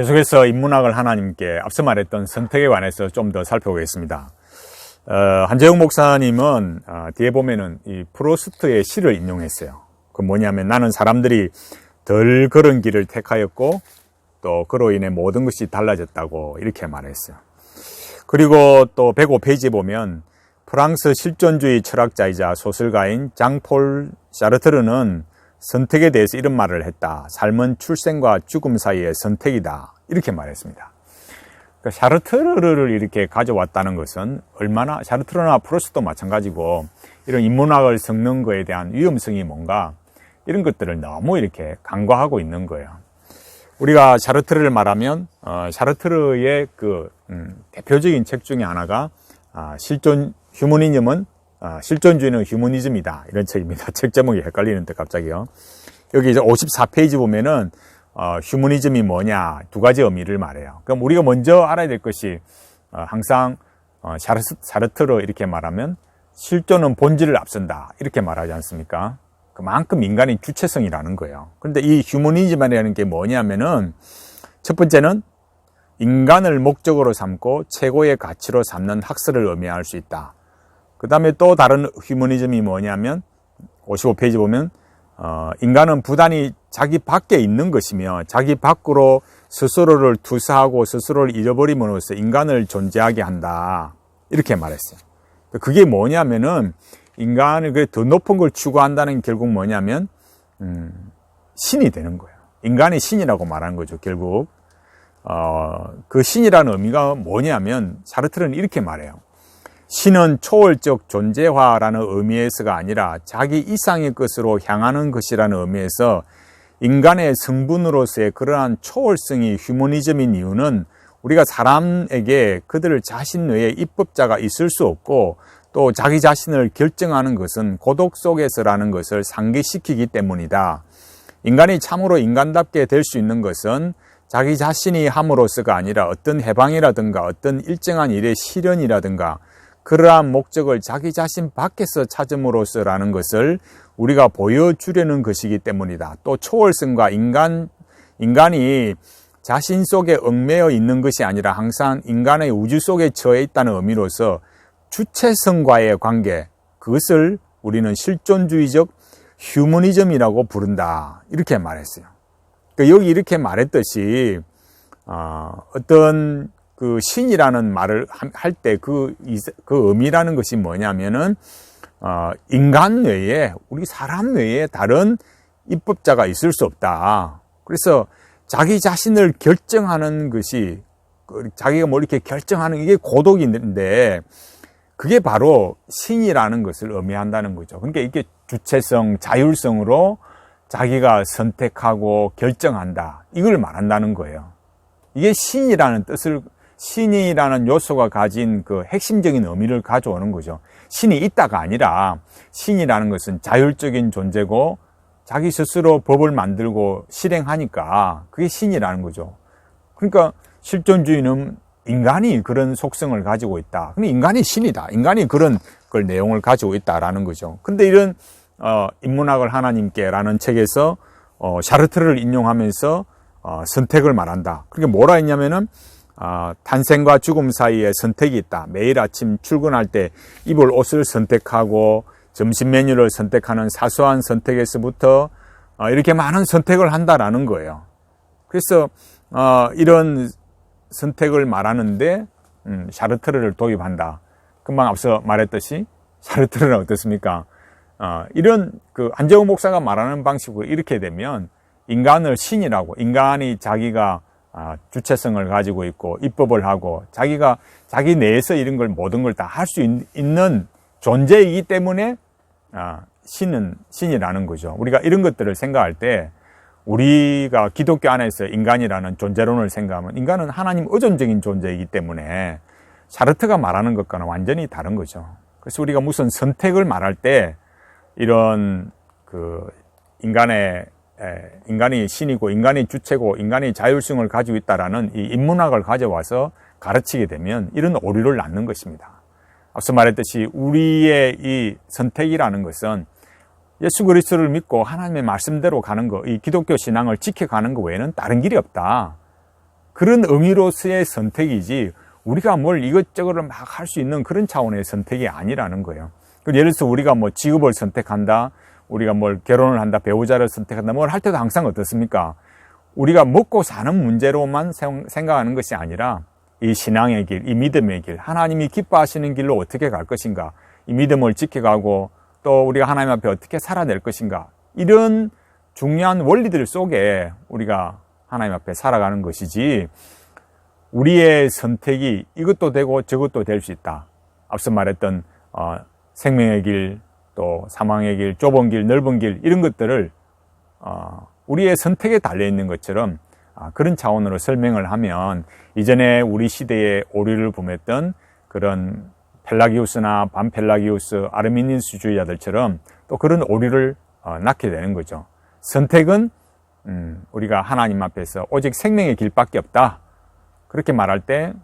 계속해서 인문학을 하나님께 앞서 말했던 선택에 관해서 좀 더 살펴보겠습니다. 어, 한재용 목사님은 어, 뒤에 보면은 이 프로스트의 시를 인용했어요. 그 뭐냐면 나는 사람들이 덜 그런 길을 택하였고 또 그로 인해 모든 것이 달라졌다고 이렇게 말했어요. 그리고 또 105페이지 보면 프랑스 실존주의 철학자이자 소설가인 장폴 샤르트르는 선택에 대해서 이런 말을 했다. 삶은 출생과 죽음 사이의 선택이다. 이렇게 말했습니다. 그러니까 샤르트르를 이렇게 가져왔다는 것은 얼마나 샤르트르나 프로스도 마찬가지고 이런 인문학을 섞는 거에 대한 위험성이 뭔가 이런 것들을 너무 이렇게 간과하고 있는 거예요. 우리가 샤르트르를 말하면 어, 샤르트르의 그 음, 대표적인 책 중에 하나가 아, 실존 휴머니즘은 아, 실존주의는 휴머니즘이다 이런 책입니다. 책 제목이 헷갈리는데 갑자기요. 여기 이제 54페이지 보면은 어, 휴머니즘이 뭐냐 두 가지 의미를 말해요. 그럼 우리가 먼저 알아야 될 것이 어, 항상 어, 샤르트, 샤르트로 이렇게 말하면 실존은 본질을 앞선다 이렇게 말하지 않습니까? 그만큼 인간의 주체성이라는 거예요. 그런데 이 휴머니즘이라는 게 뭐냐면은 첫 번째는 인간을 목적으로 삼고 최고의 가치로 삼는 학설을 의미할 수 있다. 그 다음에 또 다른 휴머니즘이 뭐냐면 55페이지 보면 어, 인간은 부단히 자기 밖에 있는 것이며 자기 밖으로 스스로를 투사하고 스스로를 잃어버림으로써 인간을 존재하게 한다. 이렇게 말했어요. 그게 뭐냐면은 인간을 더 높은 걸 추구한다는 결국 뭐냐면 음, 신이 되는 거예요. 인간이 신이라고 말하는 거죠. 결국 어, 그 신이라는 의미가 뭐냐면 사르트르는 이렇게 말해요. 신은 초월적 존재화라는 의미에서가 아니라 자기 이상의 것으로 향하는 것이라는 의미에서 인간의 성분으로서의 그러한 초월성이 휴머니즘인 이유는 우리가 사람에게 그들 자신 외에 입법자가 있을 수 없고 또 자기 자신을 결정하는 것은 고독 속에서라는 것을 상기시키기 때문이다. 인간이 참으로 인간답게 될 수 있는 것은 자기 자신이 함으로써가 아니라 어떤 해방이라든가 어떤 일정한 일의 실현이라든가 그러한 목적을 자기 자신 밖에서 찾음으로써라는 것을 우리가 보여주려는 것이기 때문이다. 또 초월성과 인간, 인간이 자신 속에 얽매여 있는 것이 아니라 항상 인간의 우주 속에 처해 있다는 의미로서 주체성과의 관계, 그것을 우리는 실존주의적 휴머니즘이라고 부른다. 이렇게 말했어요. 그러니까 여기 이렇게 말했듯이, 어, 어떤 그 신이라는 말을 할 때 그, 그 의미라는 것이 뭐냐면은, 어, 인간 외에, 우리 사람 외에 다른 입법자가 있을 수 없다. 그래서 자기 자신을 결정하는 것이, 그 자기가 뭐 이렇게 결정하는 이게 고독인데, 그게 바로 신이라는 것을 의미한다는 거죠. 그러니까 이게 주체성, 자율성으로 자기가 선택하고 결정한다. 이걸 말한다는 거예요. 이게 신이라는 뜻을 신이라는 요소가 가진 그 핵심적인 의미를 가져오는 거죠. 신이 있다가 아니라 신이라는 것은 자율적인 존재고 자기 스스로 법을 만들고 실행하니까 그게 신이라는 거죠. 그러니까 실존주의는 인간이 그런 속성을 가지고 있다. 근데 인간이 신이다. 인간이 그런 걸 내용을 가지고 있다라는 거죠. 근데 이런 어, 인문학을 하나님께라는 책에서 어, 샤르트를 인용하면서 어, 선택을 말한다. 그게 뭐라 했냐면은 어, 탄생과 죽음 사이에 선택이 있다. 매일 아침 출근할 때 입을 옷을 선택하고 점심 메뉴를 선택하는 사소한 선택에서부터 어, 이렇게 많은 선택을 한다라는 거예요. 그래서 어, 이런 선택을 말하는데 음, 샤르트르를 도입한다. 금방 앞서 말했듯이 샤르트르는 어떻습니까? 어, 이런 그 안재홍 목사가 말하는 방식으로 이렇게 되면 인간을 신이라고 인간이 자기가 아, 주체성을 가지고 있고 입법을 하고 자기가 자기 내에서 이런 걸 모든 걸 다 할 수 있는 존재이기 때문에 아, 신은 신이라는 거죠. 우리가 이런 것들을 생각할 때 우리가 기독교 안에서 인간이라는 존재론을 생각하면 인간은 하나님 의존적인 존재이기 때문에 샤르트가 말하는 것과는 완전히 다른 거죠. 그래서 우리가 무슨 선택을 말할 때 이런 그 인간의 인간이 신이고 인간이 주체고 인간이 자율성을 가지고 있다라는 이 인문학을 가져와서 가르치게 되면 이런 오류를 낳는 것입니다. 앞서 말했듯이 우리의 이 선택이라는 것은 예수 그리스도를 믿고 하나님의 말씀대로 가는 거, 이 기독교 신앙을 지켜가는 것 외에는 다른 길이 없다. 그런 의미로서의 선택이지 우리가 뭘 이것저것을 막할 수 있는 그런 차원의 선택이 아니라는 거예요. 그 예를 들어서 우리가 뭐 직업을 선택한다, 우리가 뭘 결혼을 한다, 배우자를 선택한다, 뭘 할 때도 항상 어떻습니까? 우리가 먹고 사는 문제로만 생- 생각하는 것이 아니라 이 신앙의 길, 이 믿음의 길, 하나님이 기뻐하시는 길로 어떻게 갈 것인가, 이 믿음을 지켜가고 또 우리가 하나님 앞에 어떻게 살아낼 것인가, 이런 중요한 원리들 속에 우리가 하나님 앞에 살아가는 것이지, 우리의 선택이 이것도 되고 저것도 될 수 있다. 앞서 말했던 어, 생명의 길, 또 사망의 길, 좁은 길, 넓은 길 이런 것들을 어, 우리의 선택에 달려 있는 것처럼 아, 그런 차원으로 설명을 하면 이전에 우리 시대의 오류를 범했던 그런 펠라기우스나 반펠라기우스, 아르미니스주의자들처럼 또 그런 오류를 어, 낳게 되는 거죠. 선택은 음, 우리가 하나님 앞에서 오직 생명의 길밖에 없다. 그렇게 말할 때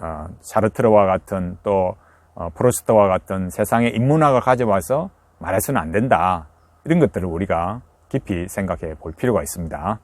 어, 사르트르와 같은 또 어, 프로스트와 같은 세상의 인문학을 가져와서 말해서는 안 된다. 이런 것들을 우리가 깊이 생각해 볼 필요가 있습니다.